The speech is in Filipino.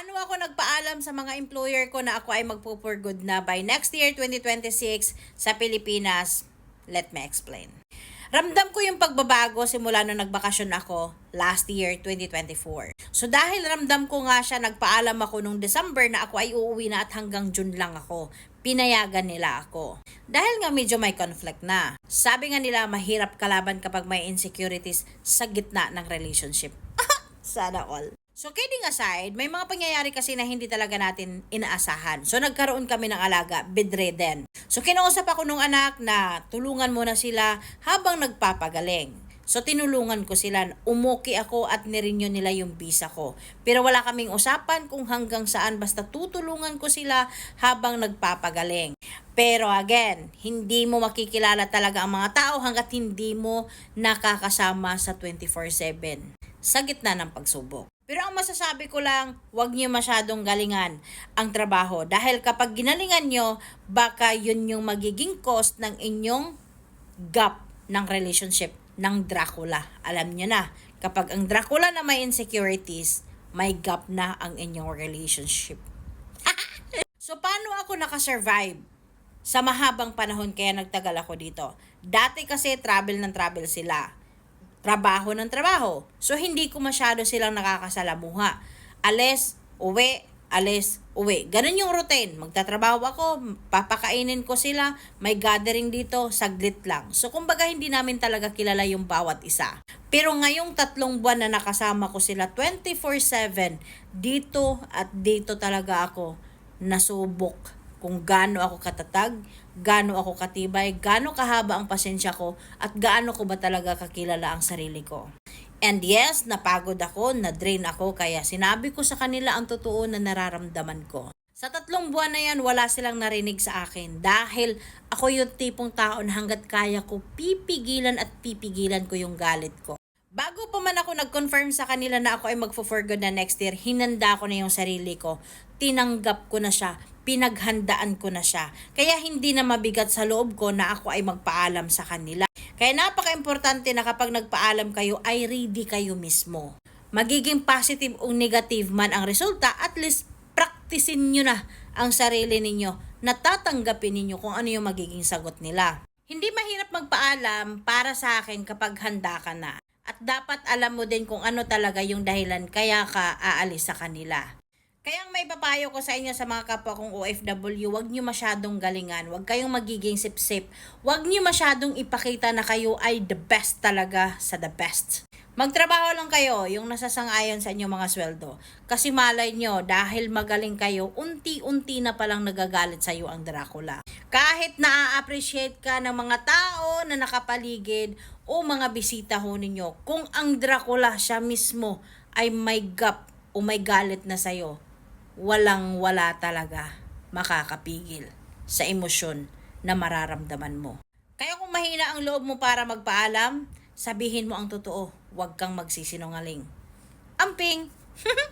Paano ako nagpaalam sa mga employer ko na ako ay magpo-for good na by next year 2026 sa Pilipinas? Let me explain. Ramdam ko yung pagbabago simula nung nagbakasyon ako last year 2024. So dahil ramdam ko nga siya, nagpaalam ako nung December na ako ay uuwi na at hanggang June lang ako. Pinayagan nila ako. Dahil nga medyo may conflict na. Sabi nga nila mahirap kalaban kapag may insecurities sa gitna ng relationship. Sana all. So kidding aside, may mga pangyayari kasi na hindi talaga natin inaasahan. So nagkaroon kami ng alaga, bedridden. So kinausap ako nung anak na tulungan muna sila habang nagpapagaling. So tinulungan ko sila, umuki ako at nirenew nila yung visa ko. Pero wala kaming usapan kung hanggang saan basta tutulungan ko sila habang nagpapagaling. Pero again, hindi mo makikilala talaga ang mga tao hanggat hindi mo nakakasama sa 24-7 sa gitna ng pagsubok. Pero ang masasabi ko lang, huwag niyo masyadong galingan ang trabaho dahil kapag ginalingan nyo, baka yun yung magiging cost ng inyong gap ng relationship ng Dracula. Alam niyo na, kapag ang Dracula na may insecurities, may gap na ang inyong relationship. so paano ako nakasurvive sa mahabang panahon kaya nagtagal ako dito? Dati kasi travel ng travel sila trabaho ng trabaho. So, hindi ko masyado silang nakakasalamuha. Alis, uwi, alis, uwi. Ganun yung routine. Magtatrabaho ako, papakainin ko sila, may gathering dito, saglit lang. So, kumbaga, hindi namin talaga kilala yung bawat isa. Pero ngayong tatlong buwan na nakasama ko sila 24-7, dito at dito talaga ako nasubok kung gaano ako katatag, gaano ako katibay, gaano kahaba ang pasensya ko, at gaano ko ba talaga kakilala ang sarili ko. And yes, napagod ako, na-drain ako, kaya sinabi ko sa kanila ang totoo na nararamdaman ko. Sa tatlong buwan na yan, wala silang narinig sa akin dahil ako yung tipong tao na hanggat kaya ko, pipigilan at pipigilan ko yung galit ko. Bago pa man ako nag-confirm sa kanila na ako ay magfo-for good na next year, hinanda ko na yung sarili ko. Tinanggap ko na siya. Pinaghandaan ko na siya. Kaya hindi na mabigat sa loob ko na ako ay magpaalam sa kanila. Kaya napaka-importante na kapag nagpaalam kayo ay ready kayo mismo. Magiging positive o negative man ang resulta, at least praktisin nyo na ang sarili ninyo. Natatanggapin ninyo kung ano yung magiging sagot nila. Hindi mahirap magpaalam para sa akin kapag handa ka na. At dapat alam mo din kung ano talaga yung dahilan kaya ka aalis sa kanila. Kaya may papayo ko sa inyo sa mga kapwa kong OFW, huwag nyo masyadong galingan, huwag kayong magiging sip-sip, huwag nyo masyadong ipakita na kayo ay the best talaga sa the best. Magtrabaho lang kayo, yung nasasangayon sa inyong mga sweldo. Kasi malay nyo, dahil magaling kayo, unti-unti na palang nagagalit sa iyo ang Dracula. Kahit na-appreciate ka ng mga tao na nakapaligid o mga bisita ho ninyo, kung ang Dracula siya mismo ay may gap o may galit na sa'yo, walang wala talaga makakapigil sa emosyon na mararamdaman mo. Kaya kung mahina ang loob mo para magpaalam, sabihin mo ang totoo, huwag kang magsisinungaling. Amping!